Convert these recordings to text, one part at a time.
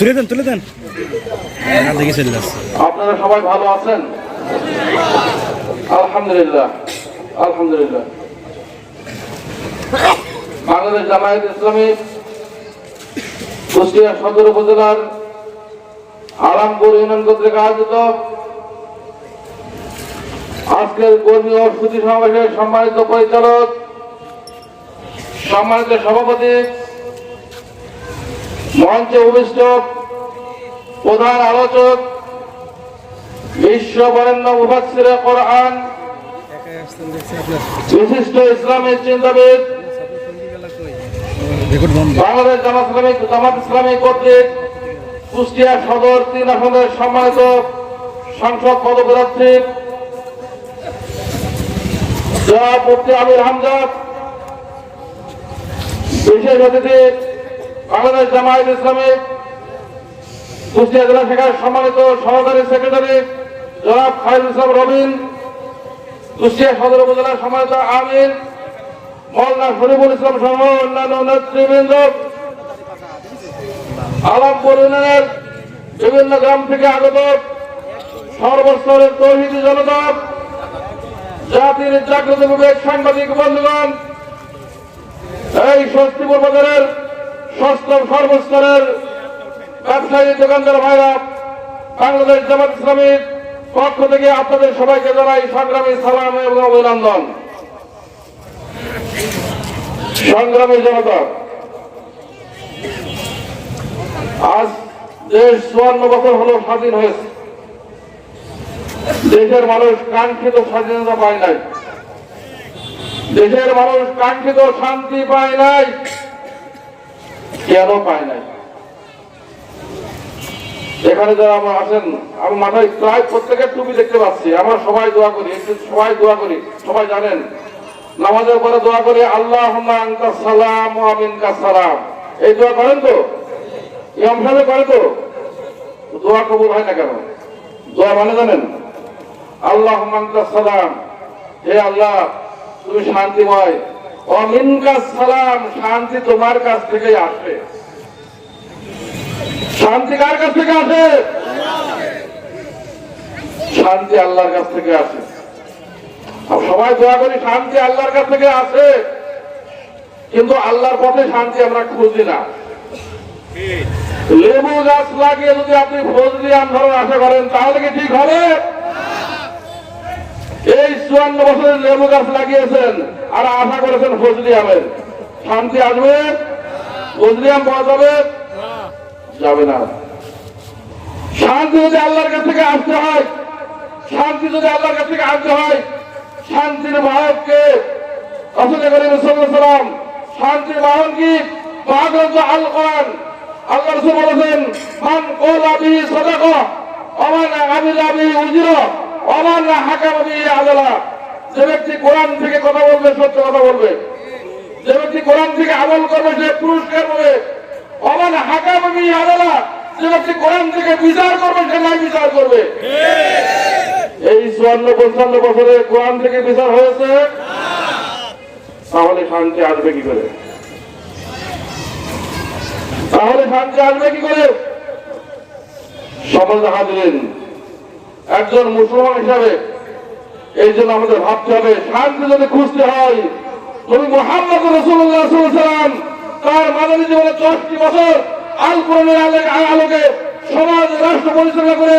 তুলে দেন তুলে দেন। দেখে চলে যাচ্ছে। আপনারা সবাই ভালো আছেন? আলহামদুলিল্লাহ আলহামদুলিল্লাহ। বাংলাদেশ জামায়াত ইসলামী কুষ্টিয়া সদর উপজেলার আরামপুর ইউনিয়ন কর্তৃক আয়োজিত আজকের কর্মী ও সুধী সমাবেশের সম্মানিত পরিচালক, সম্মানিত সভাপতি মঞ্চে উপবিষ্ট প্রধান আলোচক বিশ্ব বরেণ্য মুফাসসিরে কোরআন, বিশিষ্ট ইসলামী চিন্তাবিদ, বাংলাদেশ জামাত ইসলামিক জামাত ইসলামী কর্তৃক কুষ্টিয়া সদর তিন আসনের সম্মানিত সংসদ পদপ্রার্থী মুফতি আমির হামজাদ, বিশেষ অতিথি বাংলাদেশ জামায়াত ইসলামী কুষ্টিয়া জেলা শাখার সম্মানিত সহকারী সেক্রেটারি জনাব খায়রুল ইসলাম রবিন, কুষ্টিয়া সদর উপজেলার সম্মানিত আমির মৌলানা শরীফুল ইসলাম সহ অন্যান্য নেতৃবৃন্দ। আলমপুর ইউনিয়নের বিভিন্ন গ্রাম থেকে আগত সর্বস্তরের তৌহিদি জনতা, জাতির জাগ্রত বিবেক সাংবাদিক বন্ধুগণ, এই স্বস্তিপুর বাজারের ষষ্ঠ সর্বস্তরের ব্যবসায়ী দোকানদার ভাইরা, বাংলাদেশ জামাত ইসলামীর পক্ষ থেকে আপনাদের সবাইকে জানাই সংগ্রামী সালাম এবং অভিনন্দন। সংগ্রামী জনতা, আজ দেশ চুয়ান্ন বছর হলো স্বাধীন হয়েছে। দেশের মানুষ কাঙ্ক্ষিত স্বাধীনতা পায় নাই। দেশের মানুষ কাঙ্ক্ষিত শান্তি পায় নাই। কেন পায় নাই। এখানে যারা আমরা আছেন, আমি মাথায় প্রায় প্রত্যেকের টুপি দেখতে পাচ্ছি। আমরা সবাই দোয়া করি, একটু সবাই দোয়া করি, সবাই জানেন। নামাজের পরে দোয়া করি আল্লাহ সালাম আমিনকা সালাম। এই দোয়া করেন তো? ইমাম সাহেব করে তো? দোয়া কবুল হয় না কেন? দোয়া মানে জানেন? আল্লাহ সালাম। হে আল্লাহ, তুমি শান্তিময়। শান্তি তোমার কাছ থেকেই আসবে শান্তি কার কাছ থেকে আসে? শান্তি আল্লাহর কাছ থেকে আসে। সবাই দোয়া করি, শান্তি আল্লাহর কাছ থেকে আসে। কিন্তু আল্লাহর পথে শান্তি আমরা খুঁজি না। লেবু গাছ লাগিয়ে যদি আপনি ফজলি ধরার আশা করেন, তাহলে কি ঠিক হবে? এই চুয়ান্ন বছরের লেবু গাছ লাগিয়েছেন আর আশা করেছেন ফজলি আমের শান্তি আসবে? ফজলি আম পাওয়া যাবে? যাবে না। শান্তি যদি আল্লাহর কাছ থেকে আসতে হয়, শান্তি যদি আল্লাহর কাছ থেকে আসতে হয়, শান্তির বাহককে আসলে করিম সাল্লাম শান্তির বাহন কি? বাহক আল কোরআন। আল্লাহ বলেছেন, মান কোলা বিহি সাদাকা উজিরা। অমান হাকাম বিহি আদালা। যে ব্যক্তি কোরআন থেকে কথা বলবে, সত্য কথা বলবে। যে ব্যক্তি কোরআন থেকে আমল করবে, সে পুরস্কার পাবে। অমান হাকাম বিহি আদালা। যে ব্যক্তি কোরআন থেকে বিচার করবে, সে নাই বিচার করবে। এই চুয়ান্ন, পঞ্চান্ন বছরে কোরআন থেকে বিচার হয়েছে? তাহলে শান্তি আসবে কি করে? তাহলে শান্তি আসবে কি করে? সমাজ হাজিরেন একজন মুসলমান হিসাবে এই জন্য আমাদের ভাবতে হবে, শান্তি যদি খুঁজতে হয় মোহাম্মদ রসুল্লাহ তার মানবী জীবনে দশটি বছর আল কোরআনের আলোকে সমাজ, রাষ্ট্র পরিচালনা করে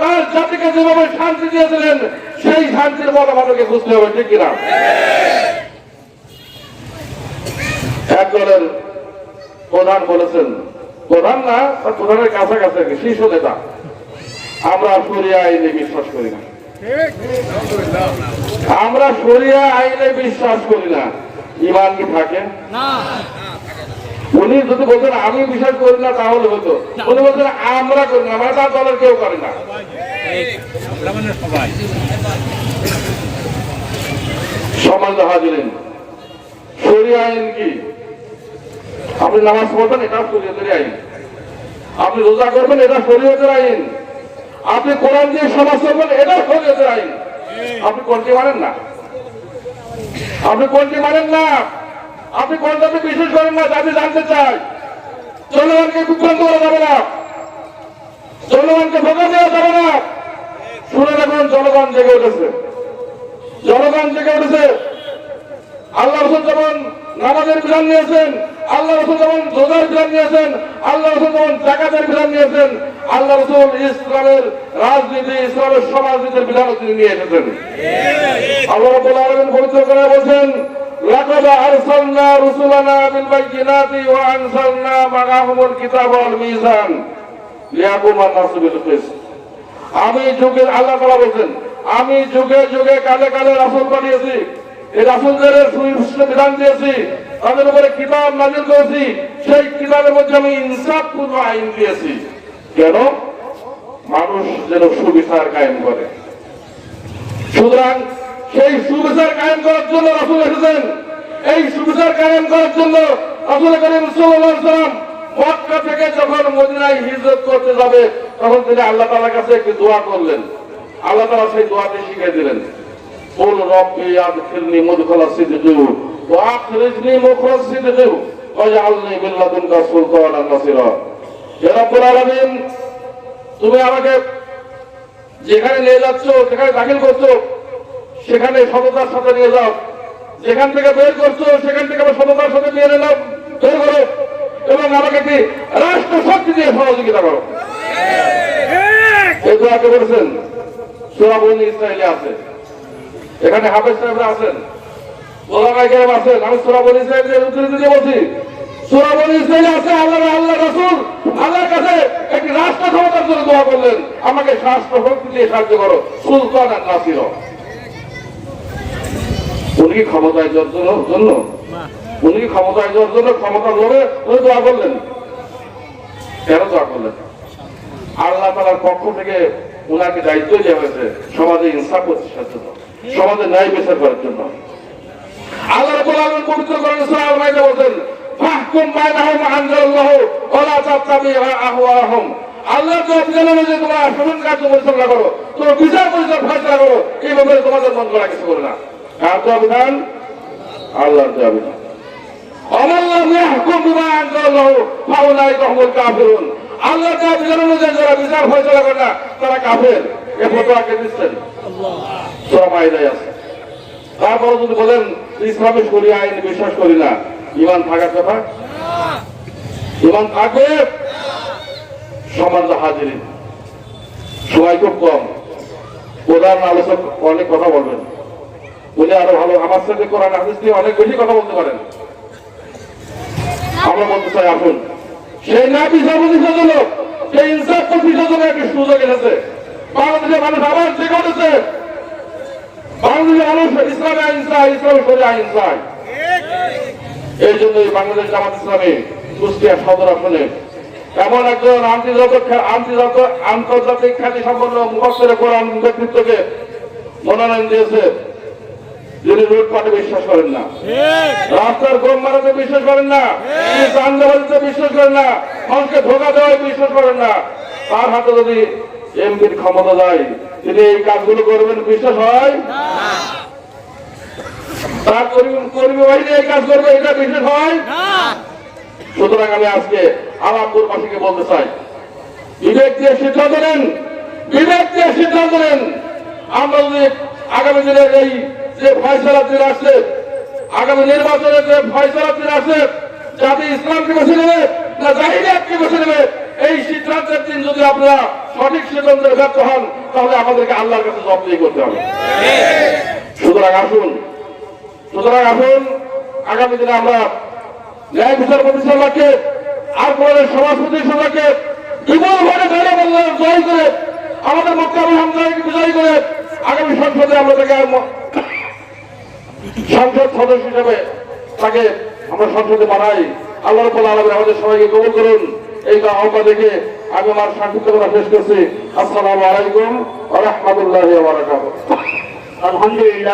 তার জাতিকে যেভাবে শান্তি দিয়েছিলেন, সেই শান্তির মতো আমাদেরকে খুঁজতে হবে, ঠিক কিনা? এক প্রধান বলেছেন, প্রধান না প্রধানের কাছাকাছি শীর্ষ নেতা। আমরা সরিয়া আইনে বিশ্বাস করি না। আমরা সরিয়া আইনে বিশ্বাস করি না। ইমান কি থাকে? উনি যদি বলতেন আমি বিশ্বাস করি না তাহলে হতো। উনি বলছেন আমরা করি না। আমরা তার দলের কেউ করে না। সমাজ হাজিরেন সরিয়া আইন কি? আপনি নামাজ পড়বেন এটা শরীয়তের আইন। আপনি রোজা করবেন এটা শরীয়তের আইন। আপনি কোরআন দিয়ে সমাজ করবেন এটা শরীয়তের আইন। আপনি কোনটি মানেন না। আপনি কোনটি মানেন না। আপনি কোনটাতে বিশ্বাস করেন না জাতি জানতে চাই জনগণকে বিভ্রান্ত করা যাবে না। জনগণকে ধোকা দেওয়া যাবে না। শুনে রাখুন জনগণ জেগে উঠেছে। জনগণ জেগে উঠেছে। আল্লাহ রসুল যেমন নামাজের বিধান নিয়েছেন আল্লাহ রসুল যেমন রোজার বিধান নিয়েছেন আল্লাহ রসুল যেমন জাকাতের বিধান নিয়েছেন আল্লাহ রসুল ইসলামের রাজনীতি, ইসলামের সমাজনীতির বিধান তিনি নিয়ে এসেছেন। আল্লাহ পবিত্র করে বলছেন, লাকাদ আরসালনা রুসুলানা বিল ওয়া আনসালনা কিতাবা ওয়াল মিজান বিল কিসত। আমি যুগে আল্লাহ তাআলা আমি যুগে যুগে কালে কালে রাসূল পাঠিয়েছি, এই রাসূলদের সুনির্দিষ্ট বিধান দিয়েছি, তাদের উপরে কিতাব নাজিল করেছি, সেই কিতাবের মধ্যে আমি ইনসাফপূর্ণ আইন দিয়েছি। কেন মানুষ যেন সুবিচার কায়েম করে সুতরাং সেই সুবিচার কায়েম করার জন্য রাসুল এসেছেন এই সুবিচার কায়েম করার জন্য রাসুল করিম সাল্লাম মক্কা থেকে যখন মদিনায় হিজরত করতে যাবে তখন তিনি আল্লাহ তালার কাছে একটি দোয়া করলেন আল্লাহ তালা সেই দোয়াটি শিখিয়ে দিলেন قل ربي أدخلني مدخل صدق وأخرجني مخرج صدق واجعلني من لدنك سلطانا نصيرا আলমিন তুমি আমাকে যেখানে নিয়ে যাচ্ছ যেখানে দাখিল করছ সেখানে সততার সাথে নিয়ে যাও। যেখান থেকে বের করছ সেখান থেকে আমার সততার সাথে নিয়ে নিলাম বের করো এবং আমাকে একটি রাষ্ট্র শক্তি দিয়ে সহযোগিতা করো। এই দোয়াকে বলেছেন? সুরাবন ইসরায়েলে আছে। এখানে হাফেজ সাহেবরা আছেন। ওলামাই কেরাম আছেন। আমি সুরাবন ইসরায়েলের উত্তর দিতে বলছি। উনি ক্ষমতায় জন্য জন্য? উনি ক্ষমতায় যাওয়ার ক্ষমতা লড়ে উনি দোয়া করলেন? কেন দোয়া করলেন? আল্লাহ তালার পক্ষ থেকে উনাকে দায়িত্ব দেওয়া হয়েছে সমাজে ইনসাফ প্রতিষ্ঠার জন্য, সমাজে ন্যায় বিচার করার জন্য। আল্লাহ মাইদা বলেন ফাহকুম বাইনাহুম আনজাল্লাহ ওয়ালা তাত্তাবি আহওয়াহুম। আল্লাহ তো বিধান অনুযায়ী তোমার শাসন কার্য পরিচালনা করো, তোমার বিচার পরিচালনা ফয়সালা করো এই ব্যাপারে তোমাদের মন করা কিছু করে না। কার দেওয়া বিধান আল্লাহর দেওয়া বিধান অমাল্লাহ ইয়াহকুম বিমা আনজাল্লাহ ফাউলাইকা হুমুল কাফিরুন। আল্লাহ তারপরে যদি বলেন, ইসলামে শরিয়া আইন বিশ্বাস করি না। ইমান থাকার কথা ইমান থাকবে? সমাজ হাজির। সময় খুব কম। প্রধান আলোচক অনেক কথা বলবেন। উনি আরও ভালো। আমার সাথে কোরআন হাদিস দিয়ে অনেক বেশি কথা বলতে পারেন। আমরা বলতে চাই, আসুন। সেই না বিচার প্রতিষ্ঠার জন্য সেই ইনসাফ প্রতিষ্ঠার জন্য একটি সুযোগ এনেছে বাংলাদেশের মানুষ আবার জেগে উঠেছে বাংলাদেশের মানুষ ইসলামে আইনসা ইসলামে সরে আইনসা এই জন্য বাংলাদেশ জামাত ইসলামী কুষ্টিয়া সদর আসনে এমন একজন আন্তর্জাতিক আন্তর্জাতিক আন্তর্জাতিক খ্যাতি সম্পন্ন মুখস্থের কোরআন ব্যক্তিত্বকে মনোনয়ন দিয়েছে যিনি লুটপাটে বিশ্বাস করেন না। রাস্তার গম মারাতে বিশ্বাস করেন না। চান্দাবাজিতে বিশ্বাস করেন না। মানুষকে ধোকা দেওয়ায় বিশ্বাস করেন না। তার হাতে যদি এমপির ক্ষমতা দেয় তিনি এই কাজগুলো করবেন বিশ্বাস হয়? তার কর্মী কর্মী বাহিনী এই কাজ করবে এটা বিশ্বাস হয়? সুতরাং আমি আজকে আলামপুরবাসীকে বলতে চাই বিবেক দিয়ে সিদ্ধান্ত নেন বিবেক দিয়ে সিদ্ধান্ত নেন। আমরা যদি আগামী দিনের এই যে ফয়সলা দিন আসছে আগামী নির্বাচনের যে ফয়সলা দিন আসছে জাতি ইসলামকে বেছে নেবে না জাহিরিয়াতকে বেছে নেবে? এই সিদ্ধান্তের দিন যদি আপনারা সঠিক সিদ্ধান্তের ব্যর্থ হন তাহলে আমাদেরকে আল্লাহর কাছে জবাবদিহি করতে হবে। সুতরাং আসুন সুতরাং আসুন আগামী দিনে আমরা ন্যায় বিচার আর কোরআনের সভাপতি সভাকে বিপুল ভোটে জয় করে, আমাদের মোকাবিল বিজয় করে আগামী সংসদে আমরা তাকে সংসদ সদস্য হিসেবে তাকে আমরা সংসদে বানাই। আল্লাহ রব্বুল আলামিন আমাদের সবাইকে কবুল করুন। এই আহ্বান দেখে আমি আমার সংক্ষিপ্ত কথা শেষ করছি। আসসালামু আলাইকুম ওয়া রাহমাতুল্লাহি ওয়া বারাকাতুহু। আলহামদুলিল্লাহ।